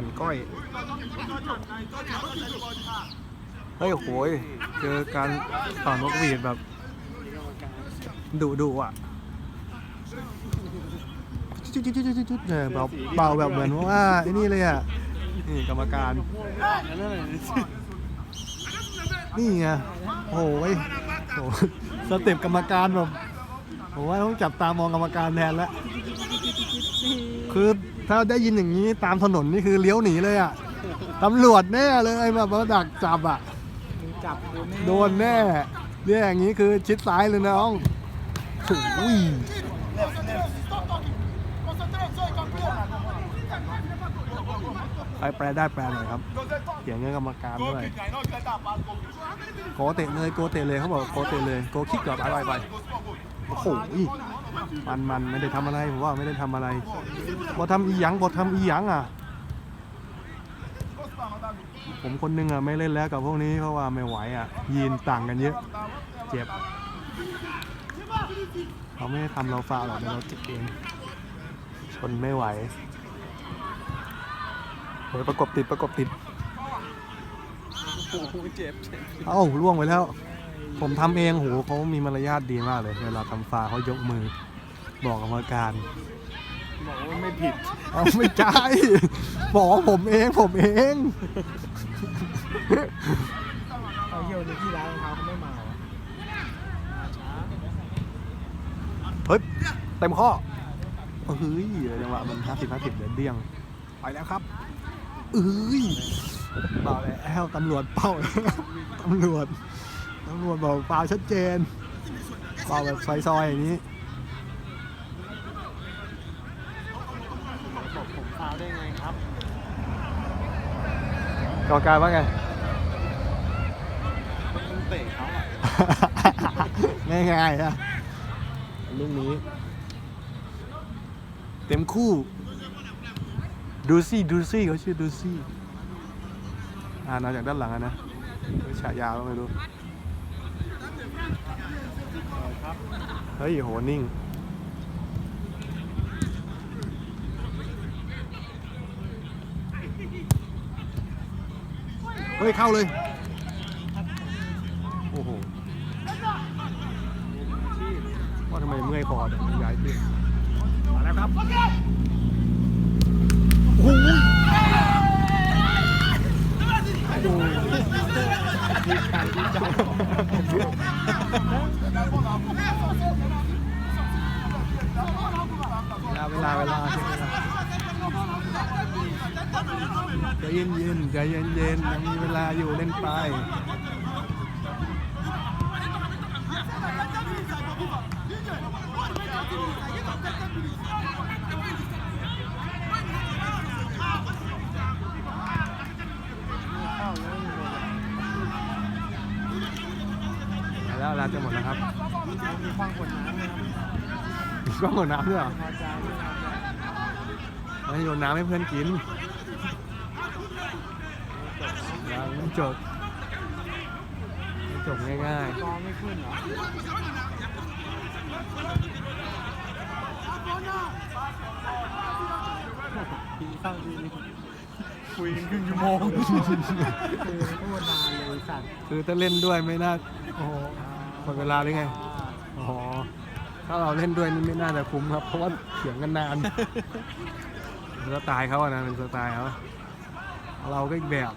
ปั่นก้อย เฮ้ยโหยเจอการเป่านกหวีดแบบดุดุอะจุดจุดจุดจุดจุดเนี่ยเบาเบาแบบเหมือนว่าไอ้นี่เลยอะนี่กรรมการ นี่ไงโอ้โอ้ยสเต็ปกรรมการแบบผมว่าต้องจับตามองกรรมการแทนแล้ว คือถ้าได้ยินอย่างนี้ตามถนนนี่คือเลี้ยวหนีเลยอะตำรวจแน่เลยแบบมาดักจับอะ จับกูแน่โดนแน่เรียกอย่างนี้คือชิดซ้ายเลยนะน้องโอ้ยไปแปลได้แปลหน่อยครับเขียนเงินกรรมการด้วยโกเตะเลยโกเตะเลยเขาบอกโกเตะเลยโกคิกก่อนไปไปไปโอ้โห มันมันไม่ได้ทำอะไรผมว่าไม่ได้ทำอะไรบอทำอีหยังบอทำอีหยังอะ ผมคนหนึงอะไม่เล่นแล้วกับพวกนี้เพราะว่าไม่ไหวอะยีนต่างกันเยอะ เจ็บเขาไม่ได้ทำเราฟาหรอกเราเจ็บเองชนไม่ไหวโอ้ยประกบติดประกบติด โอ้โหเจ็บเจ็บเอ้าล่วงไปแล้ว ผมทำเองโหเขามีมารยาทดีมากเลย เวลาทำฟาวเขายกมือ บอกกรรมการบอกว่าไม่ผิดเอาไม่ใช่บอกว่าผมเองผมเองเอาเยี่ยวในที่ร้านรองเท้าเขาไม่มาเหรอมาช้าเฮ้ยเต็มข้อเฮ้ยจังหวะมันห้าสิบห้าสิบเดี๋ยวเดี้ยงไปแล้วครับเอ้ยเปล่าแล้วตำรวจเป้าแล้วตำรวจ ตำรวจบอกเปล่าชัดเจนเปล่าแบบซอยๆอย่างนี้บอกผมฟาวได้ไงครับกรรมการว่าไงต้องเตะเขาอะง่ายๆอะลูกนี้ เต็มคู่ ดูซี่ดูซี่เขาชื่อดูซี่ อ่านมาจากด้านหลังอะนะฉายาก็ไม่รู้ เฮ้ยโหนิ่งเฮ้ยเข้าเลย โอ้โห ว่าทำไมเมื่อยคอเนี่ยย้ายที่มาแล้วครับโอ้โหเวลาเว ลาเวลาใจเย็นเย็นใจเย็นเย็นยังมีเวลาอยู่เล่นไปแล้วเวลาจะหมดแล้วครับมีคว้างขวดน้ำไหมครับ กล้องหมดน้ำด้วยเหรอพอใจไหมครับแล้วโยนน้ำให้เพื่อนกินยังไม่จบไม่จบง่ายกองไม่ขึ้นเหรอทีเข้าทีนึงคุยกันครึ่งชั่วโมงคือโคตรนานเลยสัตว์ๆคือถ้าเล่นด้วยไม่น่าโอ้โหหมดเวลาหรือไงอ๋อ ถ้าเราเล่นด้วยนี่ไม่น่าจะคุ้มครับ เพราะว่าเถียงกันนานเป็นสไตล์เขาอะนะเป็นสไตล์เขาเราก็อีกแบบ